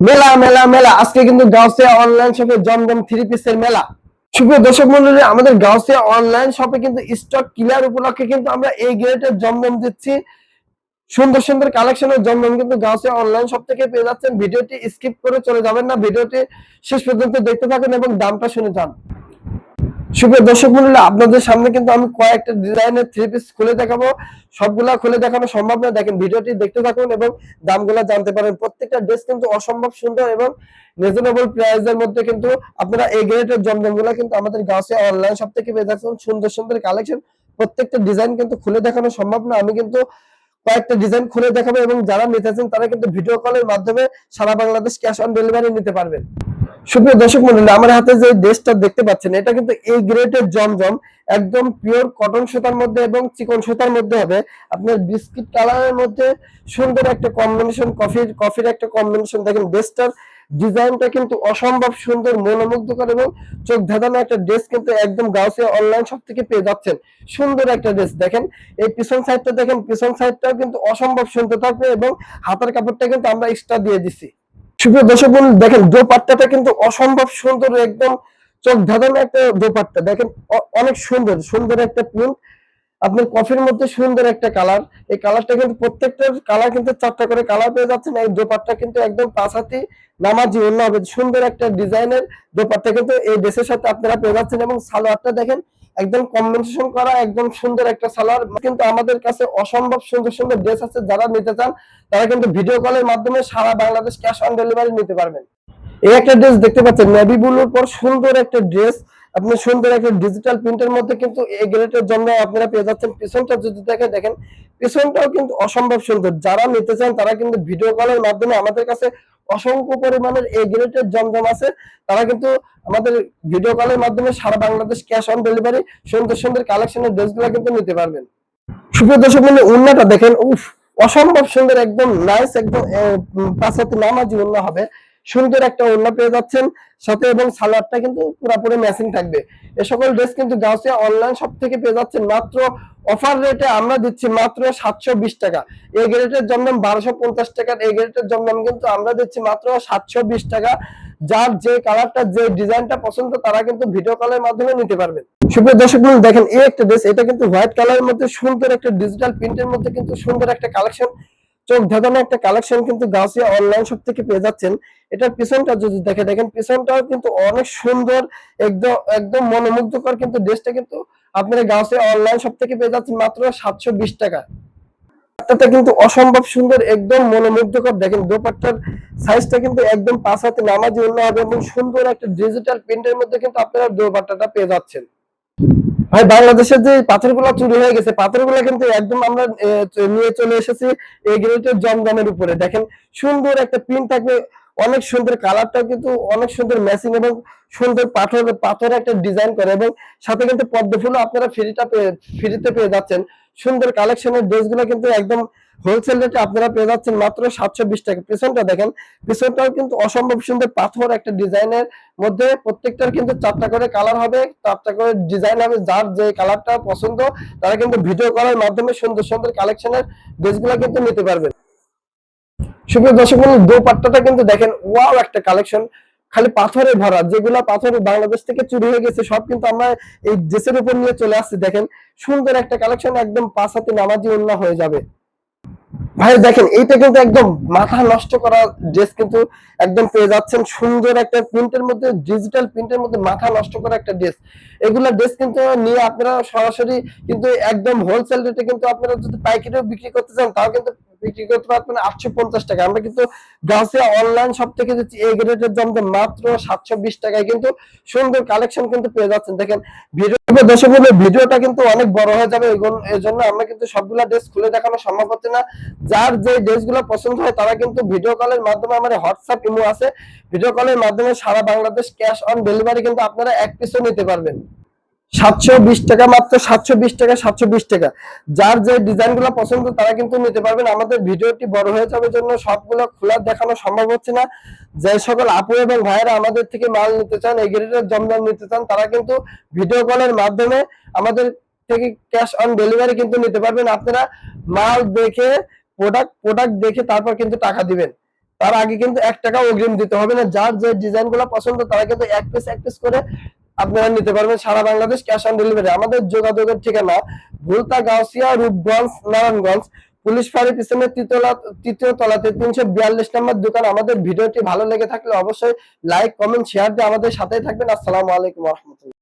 মেলা মেলা মেলা। আজকে কিন্তু গাউসিয়া অনলাইন শপে জমজম থ্রি পিসের মেলা। সুপ্রিয় দর্শক মন্ডলী, আমাদের গাউসিয়া অনলাইন শপে কিন্তু স্টক কিলার উপলক্ষে কিন্তু আমরা এই গ্রেটের জমজম দিচ্ছি। সুন্দর সুন্দর কালেকশনের জমজম কিন্তু গাউসিয়া অনলাইন শপ থেকে পেয়ে যাচ্ছেন। ভিডিওটি স্কিপ করে চলে যাবেন না। ভিডিওটি শেষ পর্যন্ত দেখতে থাকুন এবং দামটা শুনে যান। সুপ্রিয় দর্শক মন্ডলী, আপনাদের সামনে কিন্তু আমি কয়েকটা ডিজাইনের থ্রি পিস খুলে দেখাবো। সবগুলা খুলে দেখানো সম্ভব না দেখেন, ভিডিওটি দেখতে থাকুন এবং দামগুলো জানতে পারেন। প্রত্যেকটা ড্রেস কিন্তু অসম্ভব সুন্দর এবং রিজনেবল প্রাইসের মধ্যে কিন্তু আপনারা এই গ্রেটের জমজমগুলো কিন্তু আমাদের গাছে অনলাইন সব থেকে পেয়ে যাচ্ছেন। সুন্দর সুন্দর কালেকশন প্রত্যেকটা ডিজাইন কিন্তু খুলে দেখানো সম্ভব না আমি কিন্তু কয়েকটা ডিজাইন খুলে দেখাবো এবং যারা নিতে চান, তারা কিন্তু ভিডিও কলের মাধ্যমে সারা বাংলাদেশ ক্যাশ অন ডেলিভারি নিতে পারবেন। সুপ্রিয় দর্শক মন্ডলী, আমার হাতে যে ড্রেসটা দেখতে পাচ্ছেন, এটা কিন্তু এই গ্রেটের জমজম, একদম পিওর কটন সুতার মধ্যে এবং চিকন সুতার মধ্যে হবে। আপনার বিস্কিট কালারের মধ্যে সুন্দর একটা কম্বিনেশন কফির কফির একটা কম্বিনেশন দেখেন ড্রেসটার ডিজাইনটা কিন্তু অসম্ভব সুন্দর, মনোমুগ্ধকর এবং চোখ ধাঁধানো একটা ড্রেস কিন্তু একদম গাউসিয়া অনলাইন সব থেকে পেয়ে যাচ্ছেন। সুন্দর একটা ড্রেস দেখেন, এই পিছন সাইডটা দেখেন, পিছন সাইডটাও কিন্তু অসম্ভব সুন্দর থাকবে এবং হাতের কাপড়টা কিন্তু আমরা এক্সট্রা দিয়ে দিচ্ছি সুপ্রিয় দর্শক বন্ধু, দেখেন দোপাট্টাটা কিন্তু অসম্ভব সুন্দর, একদম চোখ ধাঁধানো একটা দোপাট্টা। দেখেন অনেক সুন্দর সুন্দর একটা প্রিন্ট আপনার কফির মধ্যে সুন্দর একটা কালার এই কালারটা কিন্তু প্রত্যেকটার কালার কিন্তু চারটা করে কালার পেয়ে যাচ্ছেন। এই দোপাট্টা কিন্তু একদম পাশাতি নামাজি অন্য হবে। সুন্দর একটা ডিজাইনের দোপাট্টা কিন্তু এই ড্রেসের সাথে আপনারা পেয়ে যাচ্ছেন। এবং সালোয়ারটা দেখেন একদম কম্বিনেশন করা, একদম সুন্দর একটা সালার কিন্তু আমাদের কাছে অসম্ভব সুন্দর সুন্দর ড্রেস আছে, যারা নিতে চান, তারা কিন্তু ভিডিও কলের মাধ্যমে সারা বাংলাদেশ ক্যাশ অন ডেলিভারি নিতে পারবেন। এই একটা ড্রেস দেখতে পাচ্ছেন নেভি ব্লুর পর সুন্দর একটা ড্রেস আপনি সুন্দর একটা ডিজিটাল প্রিন্টের মধ্যে কিন্তু এই গ্রেটের জন্য আপনারা পেয়ে যাচ্ছেন। পিছনটা যদি দেখে দেখেন, পিছনটাও কিন্তু অসম্ভব সুন্দর। যারা নিতে চান, তারা কিন্তু ভিডিও কলের মাধ্যমে আমাদের কাছে অসংখ্য পরিমাণের এই গ্রেটের জমজম আছে। তারা কিন্তু আমাদের ভিডিও কলের মাধ্যমে সারা বাংলাদেশ ক্যাশ অন ডেলিভারি সুন্দর সুন্দর কালেকশনের ড্রেসগুলো কিন্তু নিতে পারবেন। সুপ্রিয় দর্শক মানে উন্নাটা দেখেন, উফ, অসম্ভব সুন্দর, একদম নাইস একদম পাঁচ হাতে নামাজি উন্না হবে। সুন্দর একটা ওড়না পেয়ে যাচ্ছেন। সাথে এবং সালোয়ারটা কিন্তু পুরোপুরি ম্যাচিং থাকবে। এ সকল ড্রেস কিন্তু গাউসিয়া অনলাইন সব থেকে পেয়ে যাচ্ছেন মাত্র অফার রেটে আমরা দিচ্ছি মাত্র সাতশো বিশ টাকা। এই গ্রেটের জমদম বারোশো পঞ্চাশ টাকার এই গ্রেটের জমদম কিন্তু আমরা দিচ্ছি মাত্র সাতশো বিশ টাকা। যার যে কালারটা যে ডিজাইনটা পছন্দ, তারা কিন্তু ভিডিও কলের মাধ্যমে নিতে পারবেন। সুপ্রিয় দর্শক বন্ধু দেখেন এই একটা ড্রেস এটা কিন্তু হোয়াইট কালারের মধ্যে সুন্দর একটা ডিজিটাল প্রিন্টের মধ্যে কিন্তু সুন্দর একটা কালেকশন চোখ ধাঁধানো একটা কালেকশন কিন্তু গাউসিয়া অনলাইন সব থেকে পেয়ে যাচ্ছেন। এটার পিছনটা যদি দেখে দেখেন, পিছনটাও কিন্তু অনেক সুন্দর, একদম একদম মনোমুগ্ধকর কিন্তু ড্রেসটা কিন্তু আপনারা গাউসিয়া অনলাইন সব থেকে পেয়ে যাচ্ছেন মাত্র সাতশো বিশ টাকা। দোপাট্টাটা কিন্তু অসম্ভব সুন্দর, একদম মনোমুগ্ধকর। দেখেন দোপাট্টার সাইজটা কিন্তু একদম পাঁচ হাতে নামাজি অন্য হবে এবং সুন্দর একটা ডিজিটাল প্রিন্টের মধ্যে কিন্তু আপনারা দোপাট্টাটা পেয়ে যাচ্ছেন। ভাই, বাংলাদেশের যে পাথরগুলো চুরি হয়ে গেছে, পাথরগুলো কিন্তু একদম আমরা নিয়ে চলে এসেছি এই গ্রেটের জমজমের উপরে। দেখেন, সুন্দর একটা প্রিন্ট থাকবে, অনেক সুন্দর কালারটা কিন্তু অনেক সুন্দর ম্যাচিং এবং সুন্দর পাথর পাথর একটা ডিজাইন করে এবং সাথে কিন্তু পদ্ম ফুলও আপনারা ফ্রিটা পেয়ে ফ্রিতে পেয়ে যাচ্ছেন। সুন্দর কালেকশনের ড্রেসগুলো কিন্তু একদম হোলসেল রেটে আপনারা পেয়ে যাচ্ছেন মাত্র সাতশো বিশ টাকা। পিছনটা দেখেন, পিছনটাও কিন্তু অসম্ভব সুন্দর পাথর একটা ডিজাইনের মধ্যে। প্রত্যেকটার কিন্তু চারটা করে কালার হবে, চারটা করে ডিজাইন হবে, যার যে কালারটা পছন্দ, তারা কিন্তু ভিডিও করার মাধ্যমে সুন্দর সুন্দর কালেকশনের ড্রেসগুলো কিন্তু নিতে পারবেন। সুপ্রিয় দর্শক দোপাট্টাটা কিন্তু দেখেন, ওয়াও একটা কালেকশন। খালি পাথরে ভরা, যেগুলা পাথর বাংলাদেশ থেকে চুরি হয়ে গেছে, সব কিন্তু আমরা এই ড্রেসের উপর নিয়ে চলে আসছি। দেখেন, সুন্দর একটা কালেকশন, একদম পাঁচ হাতে নামাজি অন্য হয়ে যাবে। ভাই দেখেন, এইটা কিন্তু একদম মাথা নষ্ট করা ড্রেস কিন্তু একদম পেয়ে যাচ্ছেন। সুন্দর একটা প্রিন্টের মধ্যে ডিজিটাল প্রিন্টের মধ্যে মাথা নষ্ট করা একটা ড্রেস এগুলা ড্রেস কিন্তু নিয়ে আপনারা সরাসরি কিন্তু একদম হোলসেল রেটে কিন্তু আপনারা যদি পাইকারিও বিক্রি করতে চান, তাও কিন্তু বিক্রি করতে পারবেন আটশো পঞ্চাশ টাকা। আমরা কিন্তু গাছিয়া অনলাইন সব থেকে এই গ্রেডের জমজম মাত্র সাতশো বিশ টাকায় কিন্তু সুন্দর কালেকশন কিন্তু পেয়ে যাচ্ছেন। দেখেন ভিডিও দর্শক ভিডিওটা কিন্তু অনেক বড় হয়ে যাবে। এই জন্য আমরা কিন্তু সবগুলা ড্রেস খুলে দেখানো সম্ভব হচ্ছে না। যার যে ড্রেসগুলো পছন্দ হয়, তারা কিন্তু ভিডিও কলের মাধ্যমে আমাদের হোয়াটসঅ্যাপ ইমো আছে। ভিডিও কলের মাধ্যমে সারা বাংলাদেশ ক্যাশ অন ডেলিভারি কিন্তু আপনারা এক পিসও নিতে পারবেন। সাতশো বিশ টাকা, মাত্র সাতশো বিশ টাকা, সাতশো বিশ টাকা। যার যে ডিজাইনগুলো পছন্দ, তারা কিন্তু নিতে পারবেন। আমাদের ভিডিওটি বড় হয়ে যাবে জন্য সবগুলো খোলা দেখানো সম্ভব হচ্ছে না। যে সকল আপু এবং ভাইয়েরা আমাদের থেকে মাল নিতে চান, এই গ্রেডের জমজম নিতে চান, তারা কিন্তু ভিডিও কলের মাধ্যমে আমাদের থেকে ক্যাশ অন ডেলিভারি কিন্তু নিতে পারবেন। আপনারা মাল দেখে, প্রোডাক্ট প্রোডাক্ট দেখে তারপর কিন্তু টাকা দিবেন। তার আগে কিন্তু এক টাকা অগ্রিম দিতে হবে না। যার যে ডিজাইনগুলো পছন্দ, তারা কিন্তু এক পিস এক পিস করে আপনারা নিতে পারবেন সারা বাংলাদেশ ক্যাশ অন ডেলিভারি আমাদের যোগাযোগের ঠিকানা ভুলতা গাউসিয়া রূপগঞ্জ নারায়ণগঞ্জ। পুলিশ ফাঁড়ির পিছনে তৃতীয় তৃতীয় তলাতে তিনশো বিয়াল্লিশ নম্বর দোকান। আমাদের ভিডিওটি ভালো লেগে থাকলে অবশ্যই লাইক কমেন্ট শেয়ার দিয়ে আমাদের সাথেই থাকবেন। আসসালামু আলাইকুম রহমতুল্লাহ।